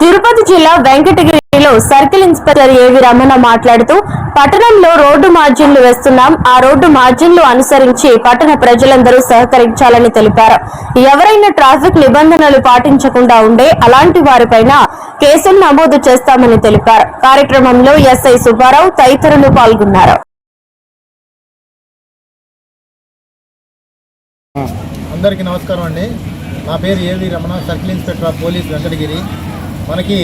తిరుపతి జిల్లా వెంకటగిరిలో circle inspector ఏవి రమణ మాట్లాడుతూ పట్టణంలో రోడ్డు మార్జిన్లు వేస్తున్నాం. ఆ రోడ్డు మార్జిన్లు అనుసరించి పట్టణ ప్రజలందరూ సహకరించాలని తెలిపారు. ఎవరైనా ట్రాఫిక్ నిబంధనలు పాటించకుండా ఉండే అలాంటి వారిపైన కేసులు నమోదు చేస్తామని తెలిపారు. కార్యక్రమంలో ఎస్ఐ సుబ్బారావు తదితరులు పాల్గొన్నారు. అందరికీ నమస్కారం అండి. నా పేరు AV Ramana circle inspector of police Venkatagiri. మనకి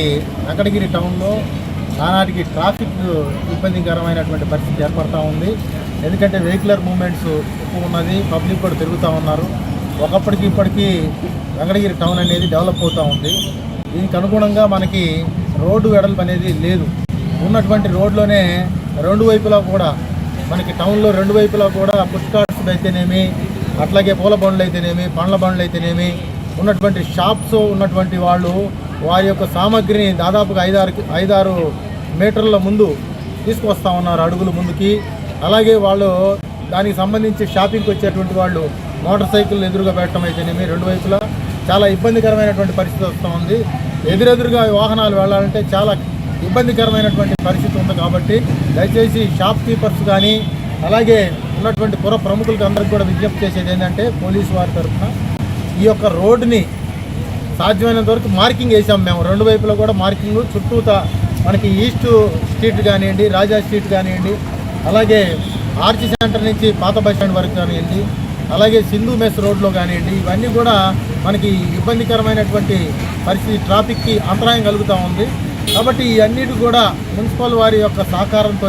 వెంకటగిరి టౌన్లో ఆనాటికి ట్రాఫిక్ ఇబ్బందికరమైనటువంటి పరిస్థితి ఏర్పడుతూ ఉంది. ఎందుకంటే వెహికులర్ మూమెంట్స్ ఎక్కువ ఉన్నది పబ్లిక్ కూడా తిరుగుతూ ఉన్నారు. ఒకప్పటికి ఇప్పటికీ వెంకటగిరి టౌన్ అనేది డెవలప్ అవుతూ ఉంది. దీనికి అనుగుణంగా మనకి రోడ్డు వెడల్పు అనేది లేదు. ఉన్నటువంటి రోడ్లోనే రెండు వైపులా కూడా మనకి టౌన్లో రెండు వైపులా కూడా ఫుడ్ అయితేనేమి అట్లాగే పూల బండ్లు అయితేనేమి పండ్ల బండ్లు అయితేనేమి ఉన్నటువంటి షాప్స్ ఉన్నటువంటి వాళ్ళు వారి యొక్క సామాగ్రిని దాదాపుగా ఐదారు ఐదారు మీటర్ల ముందు తీసుకొస్తా ఉన్నారు అడుగుల ముందుకి. అలాగే వాళ్ళు దానికి సంబంధించి షాపింగ్కి వచ్చేటువంటి వాళ్ళు మోటార్ సైకిల్ ఎదురుగా పెట్టడం అయితేనేమి రెండు వైపులా చాలా ఇబ్బందికరమైనటువంటి పరిస్థితి వస్తూ ఉంది. ఎదురెదురుగా వాహనాలు వెళ్ళాలంటే చాలా ఇబ్బందికరమైనటువంటి పరిస్థితి ఉంది కాబట్టి దయచేసి షాప్ కీపర్స్ కానీ అలాగే ఉన్నటువంటి పుర ప్రముఖులకు అందరికి కూడా విజ్ఞప్తి చేసేది ఏంటంటే పోలీసు వారి తరఫున ఈ యొక్క రోడ్డుని సాధ్యమైనంత వరకు మార్కింగ్ వేసాం మేము. రెండు వైపులా కూడా మార్కింగ్ చుట్టూత మనకి ఈస్ట్ స్ట్రీట్ కానివ్వండి రాజా స్ట్రీట్ కానివ్వండి అలాగే ఆర్చి సెంటర్ నుంచి పాత బస్ స్టాండ్ వరకు కానివ్వండి అలాగే సింధు మెస్ రోడ్లో కానివ్వండి ఇవన్నీ కూడా మనకి ఇబ్బందికరమైనటువంటి పరిస్థితి ట్రాఫిక్కి అంతరాయం కలుగుతూ ఉంది. కాబట్టి ఈ అన్నిటి కూడా మున్సిపల్ వారి యొక్క సహకారంతో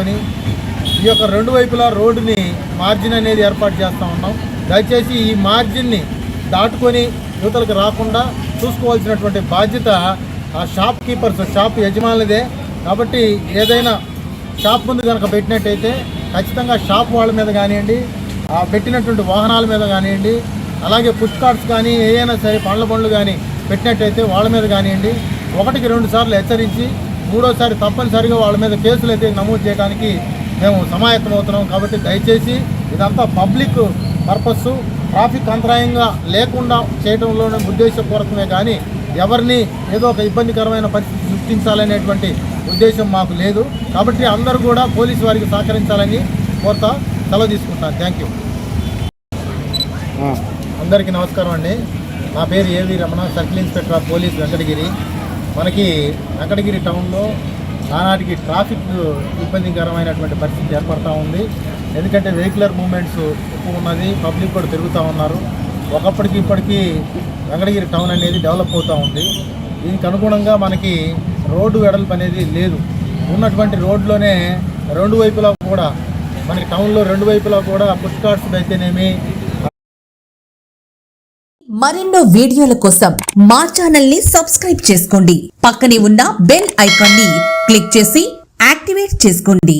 ఈ యొక్క రెండు వైపులా రోడ్డుని మార్జిన్ అనేది ఏర్పాటు చేస్తూ ఉన్నాం. దయచేసి ఈ మార్జిన్ని దాటుకొని యువతలకు రాకుండా చూసుకోవాల్సినటువంటి బాధ్యత ఆ షాప్ కీపర్స్ షాప్ యజమానులదే కాబట్టి ఏదైనా షాప్ ముందు కనుక పెట్టినట్టయితే ఖచ్చితంగా షాప్ వాళ్ళ మీద కానివ్వండి ఆ పెట్టినటువంటి వాహనాల మీద కానివ్వండి అలాగే పుష్ కార్డ్స్ కానీ ఏదైనా సరే పండ్ల పండ్లు కానీ పెట్టినట్టయితే వాళ్ళ మీద కానివ్వండి ఒకటికి రెండు సార్లు హెచ్చరించి మూడోసారి తప్పనిసరిగా వాళ్ళ మీద కేసులు అయితే నమోదు చేయడానికి మేము సమాయత్తమవుతున్నాం. కాబట్టి దయచేసి ఇదంతా పబ్లిక్ పర్పస్ ట్రాఫిక్ అంతరాయంగా లేకుండా చేయడంలోనే ఉద్దేశపూర్వకమే కానీ ఎవరిని ఏదో ఒక ఇబ్బందికరమైన పరిస్థితి సృష్టించాలనేటువంటి ఉద్దేశం మాకు లేదు. కాబట్టి అందరూ కూడా పోలీసు వారికి సహకరించాలని కోరుతా సెలవు తీసుకుంటాను థ్యాంక్ యూ. అందరికీ నమస్కారం అండి. నా పేరు AV Ramana circle inspector of police Venkatagiri. మనకి వెంకటగిరి టౌన్లో నానాటికి ట్రాఫిక్ ఇబ్బందికరమైనటువంటి పరిస్థితి ఏర్పడతా ఉంది. ఎందుకంటే వెహికులర్ మూమెంట్స్ ఎక్కువ ఉన్నది పబ్లిక్ కూడా తిరుగుతూ ఉన్నారు. ఒకప్పటికి ఇప్పటికీ వెంకటగిరి టౌన్ అనేది డెవలప్ అవుతూ ఉంది. దీనికి అనుగుణంగా మనకి రోడ్డు వెడల్పు అనేది లేదు. ఉన్నటువంటి రోడ్లోనే రెండు వైపులా కూడా మనకి టౌన్లో రెండు వైపులా కూడా పుష్కార్స్ అయితేనేమి మరెన్నో వీడియోల కోసం మా ఛానల్ని సబ్స్క్రైబ్ చేసుకోండి. పక్కనే ఉన్న బెల్ ఐకాన్ని క్లిక్ చేసి యాక్టివేట్ చేసుకోండి.